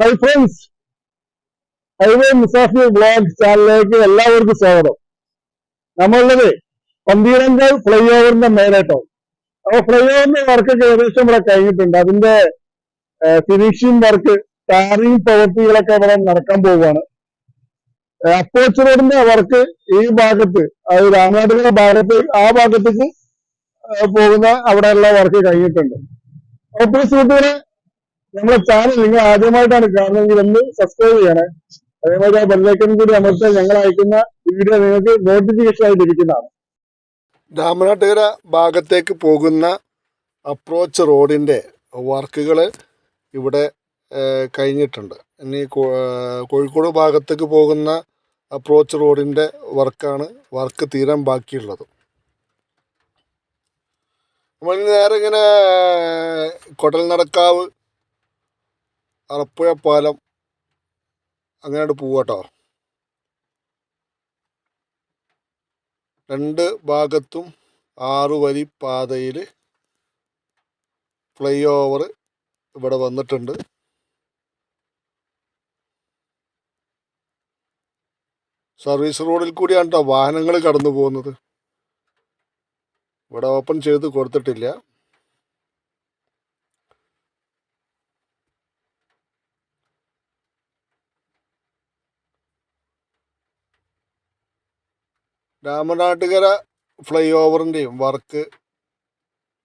Hi friends highway Musafir blog ചാനലിലേക്ക് എല്ലാവർക്കും സ്വാഗതം. നമ്മളുള്ളത് പന്തീരങ്കാൽ ഫ്ലൈ ഓവറിന്റെ മേലേട്ടോ അപ്പൊ ഫ്ലൈ ഓവറിന്റെ വർക്കൊക്കെ ഏകദേശം ഇവിടെ കഴിഞ്ഞിട്ടുണ്ട്. അതിന്റെ ഫിനിഷിംഗ് വർക്ക് ടാറിംഗ് പ്രവൃത്തികളൊക്കെ ഇവിടെ നടക്കാൻ പോവുകയാണ്. അപ്പോച്ച് റോഡിന്റെ വർക്ക് ഈ ഭാഗത്ത് അത് രാമനാട്ടുകര ഭാഗത്ത് ആ ഭാഗത്തേക്ക് പോകുന്ന അവിടെയുള്ള വർക്ക് കഴിഞ്ഞിട്ടുണ്ട്. അപ്പോൾ സുഹൃത്തുക്കളെ നമ്മളെ ചാനൽ നിങ്ങൾ ആദ്യമായിട്ടാണ് കാണുന്നതെങ്കിൽ ഒന്ന് സബ്സ്ക്രൈബ് ചെയ്യണേ. അതേപോലെ ആ ബെല്ലൈക്കൺ കൂടി അമർത്താൻ ഞങ്ങൾ അയക്കുന്ന വീഡിയോ നിങ്ങൾക്ക് നോട്ടിഫിക്കേഷൻ ആയിട്ട് ലഭിക്കുന്നതാണ് രാമനാട്ടുകര ഭാഗത്തേക്ക് പോകുന്ന അപ്രോച്ച് റോഡിന്റെ വർക്കുകൾ ഇവിടെ കഴിഞ്ഞിട്ടുണ്ട്. ഇനി കോഴിക്കോട് ഭാഗത്തേക്ക് പോകുന്ന അപ്രോച്ച് റോഡിന്റെ വർക്കാണ് വർക്ക് തീരാൻ ബാക്കിയുള്ളത്. നമ്മൾ നേരെ ഇങ്ങനെ കൊടൽ നടക്കാവ് അറപ്പുഴ പാലം അങ്ങനെയാണ് പോവാട്ടോ. രണ്ട് ഭാഗത്തും ആറ് വരി പാതയിൽ ഫ്ലൈ ഓവർ ഇവിടെ വന്നിട്ടുണ്ട്. സർവീസ് റോഡിൽ കൂടിയാണ് കേട്ടോ വാഹനങ്ങൾ കടന്നു പോകുന്നത്? ഇവിടെ ഓപ്പൺ ചെയ്ത് കൊടുത്തിട്ടില്ല. രാമനാട്ടുകര ഫ്ലൈ ഓവറിന്റെയും വർക്ക്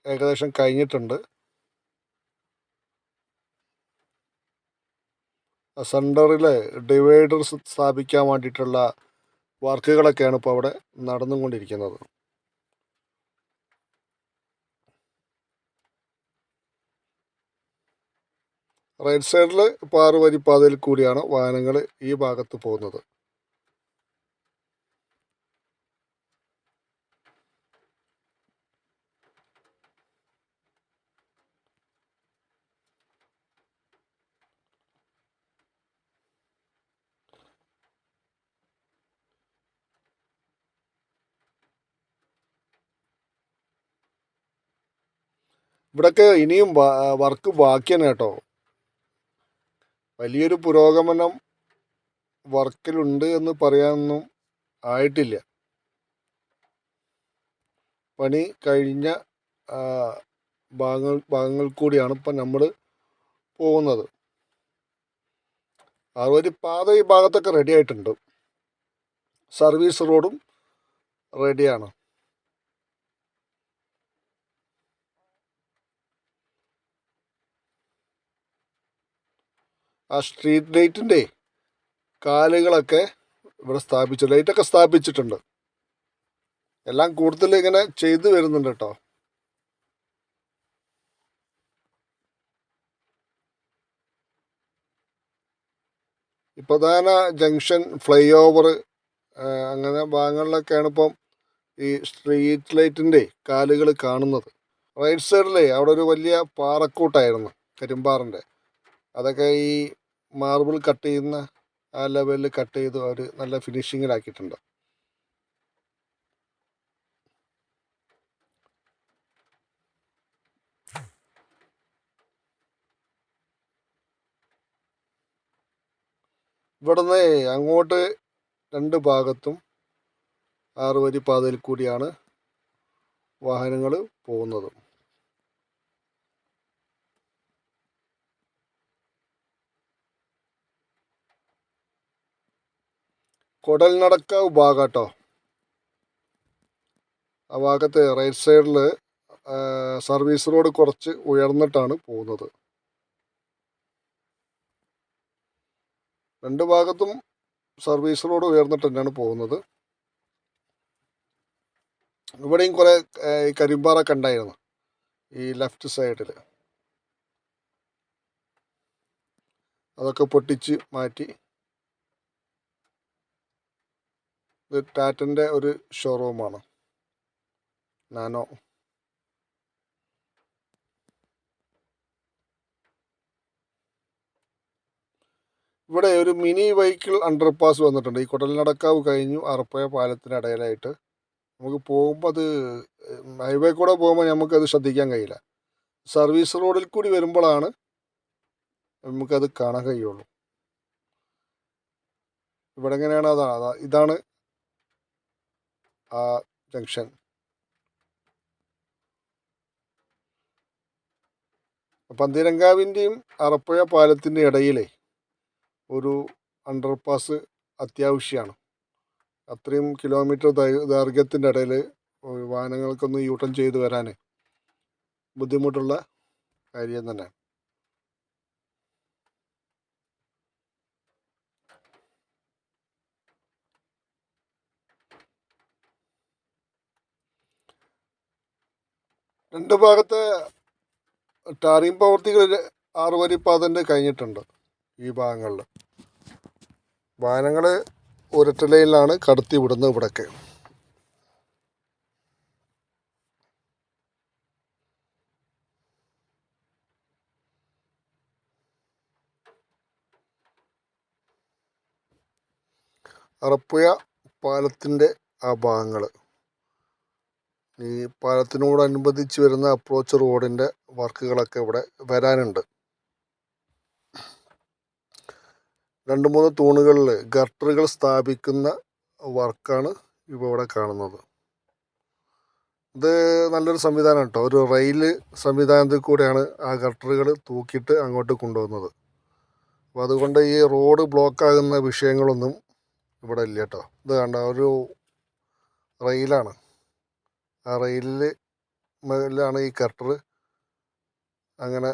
ഏകദേശം കഴിഞ്ഞിട്ടുണ്ട്. സെന്ററിൽ ഡിവൈഡർ സ്ഥാപിക്കാൻ വേണ്ടിയിട്ടുള്ള വർക്കുകളൊക്കെയാണ് ഇപ്പോൾ അവിടെ നടന്നുകൊണ്ടിരിക്കുന്നത്. റൈറ്റ് സൈഡിൽ ഇപ്പോൾ ആറ് വരി പാതയിൽ കൂടിയാണ് വാഹനങ്ങൾ ഈ ഭാഗത്ത് പോകുന്നത്. ഇവിടൊക്കെ ഇനിയും വർക്ക് ബാക്കിയാണ് കേട്ടോ. വലിയൊരു പുരോഗമനം വർക്കിലുണ്ട് എന്ന് പറയാനൊന്നും ആയിട്ടില്ല. പണി കഴിഞ്ഞ ഭാഗങ്ങൾ ഭാഗങ്ങൾ കൂടിയാണ് ഇപ്പം നമ്മൾ പോകുന്നത്. ഒരു പാത ഈ ഭാഗത്തൊക്കെ റെഡി ആയിട്ടുണ്ട്. സർവീസ് റോഡും റെഡിയാണ് ആ സ്ട്രീറ്റ് ലൈറ്റിന്റെ കാലുകളൊക്കെ ഇവിടെ സ്ഥാപിച്ചു ലൈറ്റൊക്കെ സ്ഥാപിച്ചിട്ടുണ്ട്. എല്ലാം കൂടുതൽ ഇങ്ങനെ ചെയ്തു വരുന്നുണ്ട് കേട്ടോ. പ്രധാന ജംഗ്ഷൻ ഫ്ലൈ ഓവർ അങ്ങനെ ഭാഗങ്ങളിലൊക്കെയാണ് ഇപ്പം ഈ സ്ട്രീറ്റ് ലൈറ്റിന്റെ കാലുകൾ കാണുന്നത്. റൈറ്റ് സൈഡിലെ അവിടെ ഒരു വലിയ പാറക്കൂട്ടായിരുന്നു കരിമ്പാറിന്റെ. അതൊക്കെ ഈ മാർബിൾ കട്ട് ചെയ്യുന്ന ആ ലെവലിൽ കട്ട് ചെയ്ത് അവർ നല്ല ഫിനിഷിങ്ങിലാക്കിയിട്ടുണ്ട് ഇവിടുന്ന് അങ്ങോട്ട് രണ്ട് ഭാഗത്തും ആറുവരി പാതയിൽ കൂടിയാണ് വാഹനങ്ങൾ പോകുന്നത്. കൊടൽ നടക്ക ഭാഗം കേട്ടോ ആ ഭാഗത്ത് റൈറ്റ് സൈഡിൽ സർവീസ് റോഡ് കുറച്ച് ഉയർന്നിട്ടാണ് പോകുന്നത്. രണ്ട് ഭാഗത്തും സർവീസ് റോഡ് ഉയർന്നിട്ട് തന്നെയാണ് പോകുന്നത്. ഇവിടെയും കുറേ കരിമ്പാറൊക്കെ ഉണ്ടായിരുന്നു ഈ ലെഫ്റ്റ് സൈഡിൽ അതൊക്കെ പൊട്ടിച്ച് മാറ്റി ടാറ്റന്റെ ഒരു ഷോറൂമാണ്. നാനോ. ഇവിടെ ഒരു മിനി വെഹിക്കിൾ അണ്ടർപാസ് വന്നിട്ടുണ്ട്. ഈ കുടലിനടക്കാവ് കഴിഞ്ഞു അറപ്പയ പാലത്തിനിടയിലായിട്ട് നമുക്ക് പോകുമ്പോൾ അത് ഹൈവേ കൂടെ പോകുമ്പോൾ നമുക്കത് ശ്രദ്ധിക്കാൻ കഴിയില്ല. സർവീസ് റോഡിൽ കൂടി വരുമ്പോഴാണ് നമുക്കത് കാണാൻ കഴിയുള്ളൂ. ഇവിടെ എങ്ങനെയാണ് അതാ അതാ ഇതാണ് ആ ജംഗ്ഷൻ. പന്തിരങ്കാവിന്റെയും അറപ്പുഴ പാലത്തിന്റെ ഇടയിലെ ഒരു അണ്ടർപാസ് അത്യാവശ്യമാണ് അത്രയും കിലോമീറ്റർ ദൈർഘ്യത്തിന്റെ ഇടയിൽ വാഹനങ്ങൾക്കൊന്ന് യൂട്ടൺ ചെയ്ത് വരാൻ ബുദ്ധിമുട്ടുള്ള കാര്യം തന്നെ. രണ്ട് ഭാഗത്തെ ടാറിംഗ് പ്രവൃത്തികൾ ആറ് വരി പാതന്റെ കഴിഞ്ഞിട്ടുണ്ട് ഈ ഭാഗങ്ങളിൽ. വാഹനങ്ങൾ ഒരൊറ്റ ലൈനിലാണ് കടത്തി വിടുന്നത് ഇവിടൊക്കെ. അറപ്പുഴ പാലത്തിന്റെ ആ ഭാഗങ്ങൾ ഈ പാലത്തിനോടനുബന്ധിച്ച് വരുന്ന അപ്രോച്ച് റോഡിന്റെ വർക്കുകളൊക്കെ ഇവിടെ വരാനുണ്ട്. രണ്ട് മൂന്ന് തൂണുകളിൽ ഗട്ടറുകൾ സ്ഥാപിക്കുന്ന വർക്കാണ് ഇപ്പോൾ ഇവിടെ കാണുന്നത്. ഇത് നല്ലൊരു സംവിധാനം കേട്ടോ. ഒരു റെയിൽ സംവിധാനത്തിൽ കൂടെയാണ് ആ ഗട്ടറുകൾ തൂക്കിയിട്ട് അങ്ങോട്ട് കൊണ്ടുവന്നത്. അപ്പോൾ അതുകൊണ്ട് ഈ റോഡ് ബ്ലോക്കാകുന്ന വിഷയങ്ങളൊന്നും ഇവിടെ ഇല്ല കേട്ടോ. ഇത് കണ്ട? ഒരു റെയിലാണ്. ആ റെയിലിൽ മേലാണ് ഈ കട്ടർ. അങ്ങനെ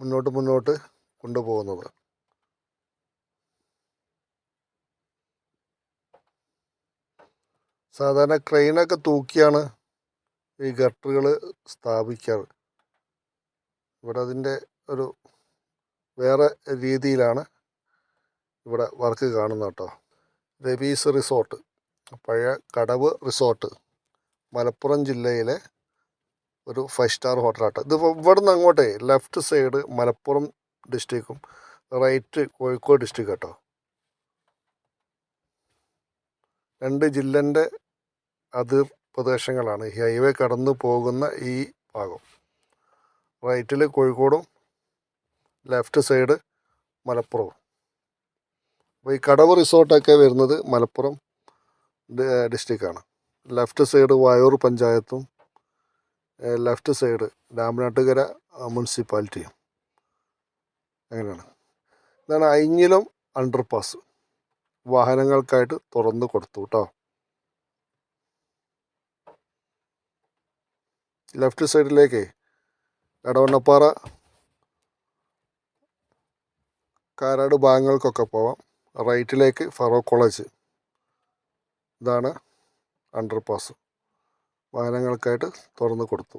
മുന്നോട്ട് മുന്നോട്ട് കൊണ്ടുപോകുന്നത്. സാധാരണ ക്രെയിനൊക്കെ തൂക്കിയാണ് ഈ ഗട്ടറുകൾ സ്ഥാപിക്കാറ്. ഇവിടെ അതിന്റെ ഒരു വേറെ രീതിയിലാണ് ഇവിടെ വർക്ക് കാണുന്നത് കേട്ടോ. രവീസ് റിസോർട്ട് പഴയ കടവ് റിസോർട്ട്. മലപ്പുറം ജില്ലയിലെ ഒരു ഫൈവ് സ്റ്റാർ ഹോട്ടലാട്ടോ ഇത് ഇവിടെ നിന്ന് അങ്ങോട്ടേ ലെഫ്റ്റ് സൈഡ് മലപ്പുറം ഡിസ്ട്രിക്റ്റും റൈറ്റ് കോഴിക്കോട് ഡിസ്ട്രിക്റ്റ് കേട്ടോ രണ്ട് ജില്ലന്റെ അതിർ പ്രദേശങ്ങളാണ്. ഹൈവേ കടന്നു പോകുന്ന ഈ ഭാഗം. റൈറ്റിൽ കോഴിക്കോടും ലെഫ്റ്റ് സൈഡ് മലപ്പുറവും. അപ്പോൾ ഈ കടവ് റിസോർട്ടൊക്കെ വരുന്നത് മലപ്പുറം ഡിസ്ട്രിക്റ്റാണ് ലെഫ്റ്റ് സൈഡ് വായൂർ പഞ്ചായത്തും ലെഫ്റ്റ് സൈഡ് രാമനാട്ടുകര മുനിസിപ്പാലിറ്റിയും. അങ്ങനെയാണ്. ഇതാണ് അയിഞ്ഞിലം അണ്ടർപാസ് വാഹനങ്ങൾക്കായിട്ട് തുറന്ന് കൊടുത്തു കേട്ടോ ലെഫ്റ്റ് സൈഡിലേക്ക് എടവണ്ണപ്പാറ കാരാട് ഭാഗങ്ങൾക്കൊക്കെ പോവാം. റൈറ്റിലേക്ക് ഫറോ കോളേജ്. ഇതാണ് അണ്ടർപാസ് വാഹനങ്ങൾക്കായിട്ട് തുറന്ന് കൊടുത്തു.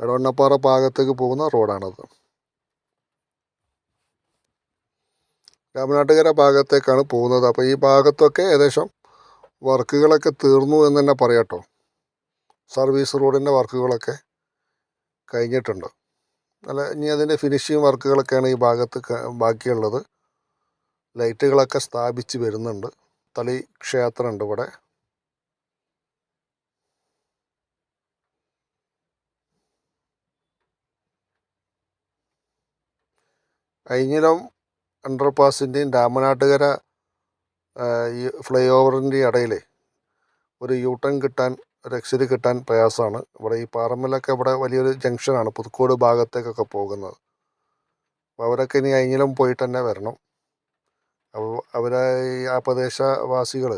എടവണ്ണപ്പാറ ഭാഗത്തേക്ക് പോകുന്ന റോഡാണത്. രാമനാട്ടുകര ഭാഗത്തേക്കാണ് പോകുന്നത്. അപ്പോൾ ഈ ഭാഗത്തൊക്കെ ഏകദേശം വർക്കുകളൊക്കെ തീർന്നു എന്ന് തന്നെ പറയാട്ടോ. സർവീസ് റോഡിന്റെ വർക്കുകളൊക്കെ കഴിഞ്ഞിട്ടുണ്ട്. അല്ല ഇനി അതിന്റെ ഫിനിഷിങ് വർക്കുകളൊക്കെയാണ് ഈ ഭാഗത്ത് ബാക്കിയുള്ളത്. ലൈറ്റുകളൊക്കെ സ്ഥാപിച്ച് വരുന്നുണ്ട്. തളി ക്ഷേത്രമുണ്ട് ഇവിടെ. അയിഞ്ഞിലം അണ്ടർപാസിന്റെയും രാമനാട്ടുകര ഈ ഫ്ലൈ ഓവറിന്റെയും ഇടയിൽ ഒരു യൂ ടേൺ കിട്ടാൻ ഒരു എക്സിറ്റ് കിട്ടാൻ പ്രയാസമാണ് ഇവിടെ ഈ പാറമ്മലൊക്കെ ഇവിടെ വലിയൊരു ജംഗ്ഷനാണ്. പുതുക്കോട് ഭാഗത്തേക്കൊക്കെ പോകുന്നത്. അപ്പോൾ അവരൊക്കെ ഇനി അയിഞ്ഞിലും പോയിട്ട് തന്നെ വരണം. അപ്പോൾ അവരെ ആ പ്രദേശവാസികൾ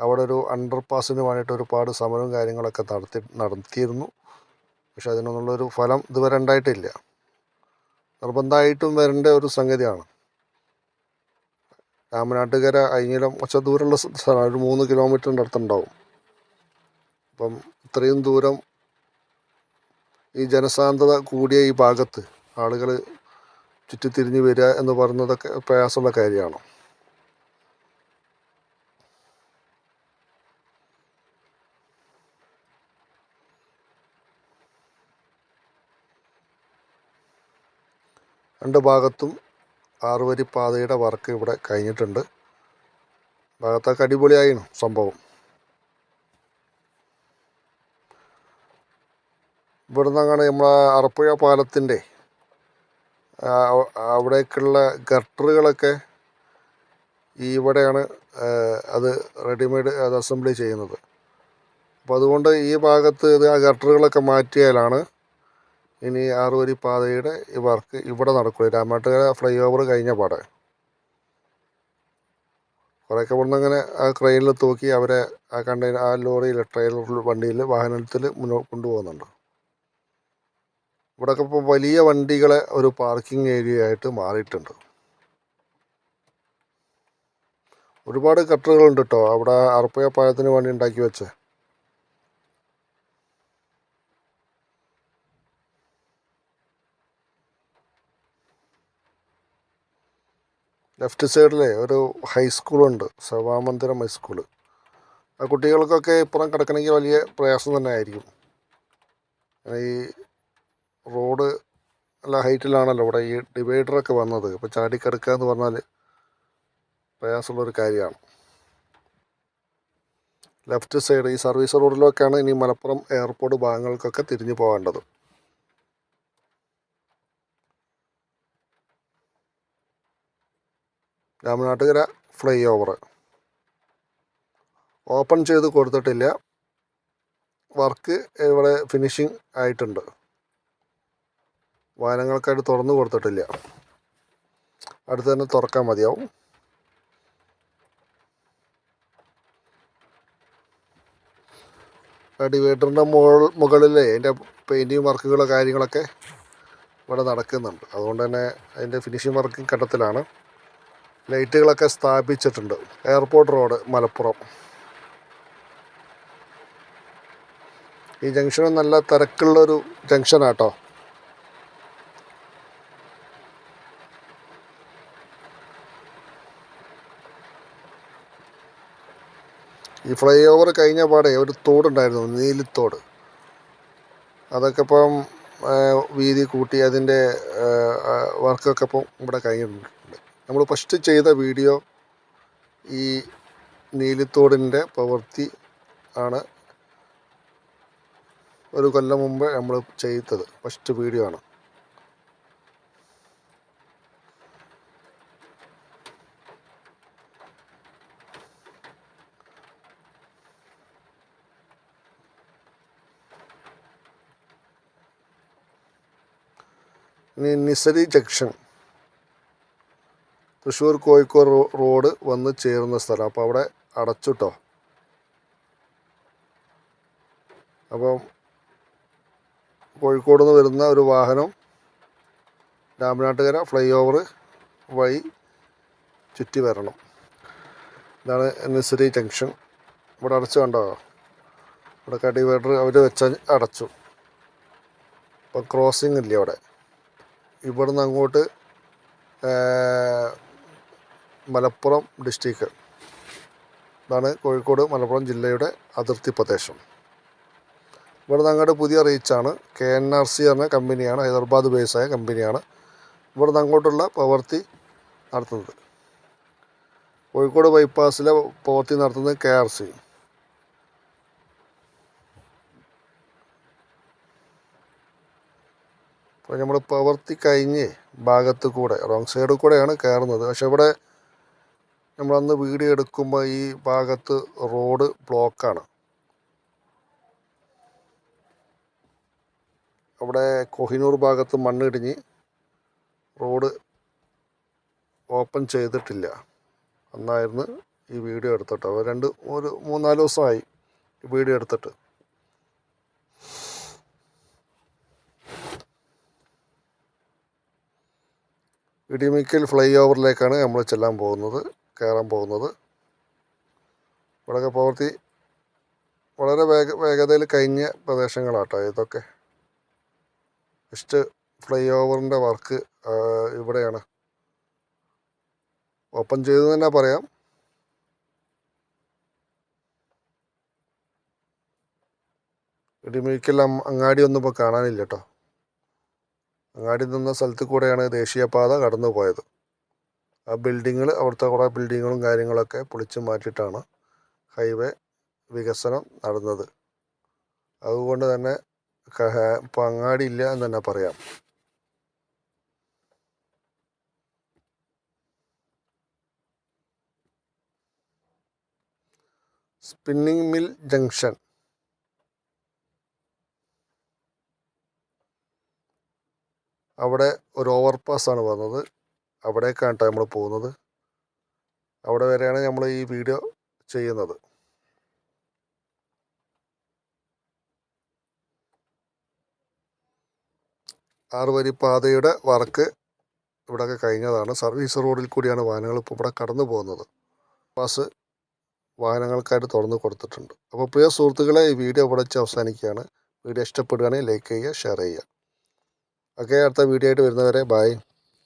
അവിടെ ഒരു അണ്ടർ പാസിന് വേണ്ടിയിട്ട് ഒരുപാട് സമരവും കാര്യങ്ങളൊക്കെ നടത്തി നടത്തിയിരുന്നു. പക്ഷെ അതിനൊന്നുള്ളൊരു ഫലം ഇതുവരെ ഉണ്ടായിട്ടില്ല. നിർബന്ധമായിട്ടും വരേണ്ട ഒരു സംഗതിയാണ്. രാമനാട്ടുകര അയിഞ്ഞിലം കുറച്ച് ദൂരമുള്ള സ്ഥലം. ഒരു മൂന്ന് കിലോമീറ്ററിന്റെ അടുത്തുണ്ടാവും. അപ്പം ഇത്രയും ദൂരം ഈ ജനസാന്ദ്രത കൂടിയ ഈ ഭാഗത്ത് ആളുകൾ ചുറ്റിത്തിരിഞ്ഞ് വരിക എന്ന് പറയുന്നതൊക്കെ പ്രയാസമുള്ള കാര്യമാണ്? രണ്ട് ഭാഗത്തും ആറുവരി പാതയുടെ വർക്ക് ഇവിടെ കഴിഞ്ഞിട്ടുണ്ട്. ഭാഗത്തൊക്കെ അടിപൊളിയായിരുന്നു സംഭവം. ഇവിടുന്ന് അങ്ങനെ നമ്മളെ അറപ്പുഴ പാലത്തിന്റെ അവിടേക്കുള്ള ഗട്ടറുകളൊക്കെ ഈ ഇവിടെയാണ് അത് റെഡിമെയ്ഡ് അത് അസംബ്ലി ചെയ്യുന്നത്. അപ്പോൾ അതുകൊണ്ട് ഈ ഭാഗത്ത് ഇത് ആ ഗട്ടറുകളൊക്കെ മാറ്റിയാലാണ് ഇനി ആറുവരി പാതയുടെ ഈ വർക്ക് ഇവിടെ നടക്കുള്ളൂ രാമാട്ടുകര ഫ്ലൈ ഓവർ കഴിഞ്ഞ പാടെ. കുറേയൊക്കെ ഇവിടുന്ന് അങ്ങനെ ആ ക്രെയിനിൽ തൂക്കി അവരെ ആ കണ്ടെയ്നർ ആ ലോറിയിൽ ട്രെയിലർ വണ്ടിയിൽ വാഹനത്തിൽ മുന്നോട്ട് കൊണ്ടുപോകുന്നുണ്ട്. ഇവിടെയൊക്കെ ഇപ്പോൾ വലിയ വണ്ടികളെ ഒരു പാർക്കിംഗ് ഏരിയ ആയിട്ട് മാറിയിട്ടുണ്ട്. ഒരുപാട് കട്ടറുകളുണ്ട് കേട്ടോ അവിടെ അർപ്പയ പാലത്തിന് വേണ്ടി ഉണ്ടാക്കി വെച്ചേ. ലെഫ്റ്റ് സൈഡിലെ ഒരു ഹൈസ്കൂളുണ്ട് സഭാമന്ദിരം ഹൈസ്കൂൾ ആ കുട്ടികൾക്കൊക്കെ ഇപ്പുറം കിടക്കണമെങ്കിൽ വലിയ പ്രയാസം തന്നെ ആയിരിക്കും. ഈ റോഡ് നല്ല ഹൈറ്റിലാണല്ലോ ഇവിടെ ഈ ഡിവൈഡറൊക്കെ വന്നത്. ഇപ്പോൾ ചാടിക്കിടക്കുക എന്ന് പറഞ്ഞാൽ പ്രയാസമുള്ളൊരു കാര്യമാണ്. ലെഫ്റ്റ് സൈഡ് ഈ സർവീസ് റോഡിലൊക്കെയാണ് ഇനി മലപ്പുറം എയർപോർട്ട് ഭാഗങ്ങൾക്കൊക്കെ തിരിഞ്ഞു പോകേണ്ടത്. Ramanattukara fly over. ഓപ്പൺ ചെയ്ത് കൊടുത്തിട്ടില്ല. വർക്ക് ഇവിടെ ഫിനിഷിംഗ് ആയിട്ടുണ്ട്. വാഹനങ്ങൾക്കായിട്ട് തുറന്നു കൊടുത്തിട്ടില്ല. അടുത്ത് തന്നെ തുറക്കാൻ മതിയാവും. ഡിവൈഡറിന്റെ മുകൾ മുകളിലെ അതിന്റെ പെയിന്റിങ് വർക്കുകളോ കാര്യങ്ങളൊക്കെ ഇവിടെ നടക്കുന്നുണ്ട്. അതുകൊണ്ട് തന്നെ അതിന്റെ ഫിനിഷിങ് വർക്കിംഗ് ഘട്ടത്തിലാണ്. ലൈറ്റുകളൊക്കെ സ്ഥാപിച്ചിട്ടുണ്ട്. Airport road Malappuram. ഈ ജംഗ്ഷനും നല്ല തിരക്കുള്ളൊരു ജംഗ്ഷനാട്ടോ ഈ ഫ്ലൈ ഓവർ കഴിഞ്ഞ പാടെ ഒരു തോടുണ്ടായിരുന്നു നീലിത്തോട്. അതൊക്കെ ഇപ്പം വീതി കൂട്ടി അതിന്റെ വർക്കൊക്കെ ഇപ്പം ഇവിടെ കഴിഞ്ഞിട്ടുണ്ട്. നമ്മൾ ഫസ്റ്റ് ചെയ്ത വീഡിയോ ഈ നീലിത്തോടിന്റെ പ്രവൃത്തി ആണ്. ഒരു കൊല്ലം മുമ്പ് നമ്മൾ ചെയ്തത്. ഫസ്റ്റ് വീഡിയോ ആണ്. ഇനി നിസരി ജംഗ്ഷൻ. തൃശ്ശൂർ കോഴിക്കോട് റോഡ് വന്ന് ചേരുന്ന സ്ഥലം. അപ്പോൾ അവിടെ അടച്ചുട്ടോ? അപ്പം കോഴിക്കോട് നിന്ന് വരുന്ന ഒരു വാഹനം രാമനാട്ടുകര ഫ്ലൈ ഓവർ വഴി ചുറ്റി വരണം. ഇതാണ് നിസരി ജംഗ്ഷൻ. ഇവിടെ അടച്ചു കണ്ടോ? ഇവിടെ കടിവേറ്റർ അവർ വെച്ച അടച്ചു. അപ്പം ക്രോസിംഗ് ഇല്ല അവിടെ? ഇവിടുന്ന് അങ്ങോട്ട് മലപ്പുറം ഡിസ്ട്രിക്ട്. ഇതാണ് കോഴിക്കോട് മലപ്പുറം ജില്ലയുടെ അതിർത്തി പ്രദേശം. ഇവിടുന്ന് അങ്ങോട്ട് പുതിയ റീച്ചാണ്. കെ എൻ ആർ സി എന്ന കമ്പനിയാണ് ഹൈദരാബാദ് ബേസായ കമ്പനിയാണ് ഇവിടുന്ന് അങ്ങോട്ടുള്ള പ്രവൃത്തി നടത്തുന്നത്. കോഴിക്കോട് ബൈപ്പാസിലെ പ്രവൃത്തി നടത്തുന്നത് കെ ആർ സി. അപ്പോൾ നമ്മൾ പ്രവർത്തി കഴിഞ്ഞ് ഭാഗത്ത് കൂടെ റോങ് സൈഡിൽ കൂടെയാണ് കയറുന്നത്. പക്ഷെ ഇവിടെ നമ്മളന്ന് വീഡിയോ എടുക്കുമ്പോൾ ഈ ഭാഗത്ത് റോഡ് ബ്ലോക്കാണ് അവിടെ കൊഹിനൂർ ഭാഗത്ത് മണ്ണിടിഞ്ഞ് റോഡ് ഓപ്പൺ ചെയ്തിട്ടില്ല. അന്നായിരുന്നു ഈ വീഡിയോ എടുത്തിട്ട്. രണ്ട് ഒരു മൂന്നാൽ ദിവസമായി വീഡിയോ എടുത്തിട്ട്. ഇടിമിക്കൽ ഫ്ലൈ ഓവറിലേക്കാണ് നമ്മൾ ചെല്ലാൻ പോകുന്നത് കയറാൻ പോകുന്നത്. ഇവിടെയൊക്കെ പ്രവൃത്തി വളരെ വേഗ വേഗതയിൽ കഴിഞ്ഞ പ്രദേശങ്ങളാട്ടോ ഇതൊക്കെ. ജസ്റ്റ് ഫ്ലൈ ഓവറിന്റെ വർക്ക് ഇവിടെയാണ്. ഓപ്പൺ ചെയ്തു തന്നെ പറയാം. ഇടിമിക്കൽ അങ്ങാടി ഒന്നും ഇപ്പോൾ കാണാനില്ല കേട്ടോ അങ്ങാടി നിന്ന സ്ഥലത്ത് കൂടെയാണ് ദേശീയപാത കടന്നു പോയത് ആ ബിൽഡിങ്ങിൽ അവിടുത്തെ കുറേ ബിൽഡിങ്ങുകളും കാര്യങ്ങളൊക്കെ പൊളിച്ചു മാറ്റിയിട്ടാണ് ഹൈവേ വികസനം നടന്നത്. അതുകൊണ്ട് തന്നെ ഇപ്പോൾ അങ്ങാടിയില്ല എന്ന് തന്നെ പറയാം. Spinning mill junction. അവിടെ ഒരു ഓവർ പാസ്സാണ് വന്നത്. അവിടേക്കാണ് കേട്ടോ നമ്മൾ പോകുന്നത്. അവിടെ വരെയാണ് നമ്മൾ ഈ വീഡിയോ ചെയ്യുന്നത്. ആറുവരി പാതയുടെ വർക്ക് ഇവിടെയൊക്കെ കഴിഞ്ഞതാണ്. സർവീസ് റോഡിൽ കൂടിയാണ് വാഹനങ്ങൾ ഇപ്പോൾ ഇവിടെ കടന്നു പോകുന്നത്. പാസ് വാഹനങ്ങൾക്കായിട്ട് തുറന്ന് കൊടുത്തിട്ടുണ്ട്. അപ്പോൾ പ്രിയ സുഹൃത്തുക്കളെ ഈ വീഡിയോ ഇവിടെ വെച്ച് അവസാനിക്കുകയാണ്. വീഡിയോ ഇഷ്ടപ്പെടുകയാണെങ്കിൽ ലൈക്ക് ചെയ്യുക ഷെയർ ചെയ്യുക. ഓക്കെ അടുത്ത വീഡിയോ ആയിട്ട് വരുന്നവരെ ബൈ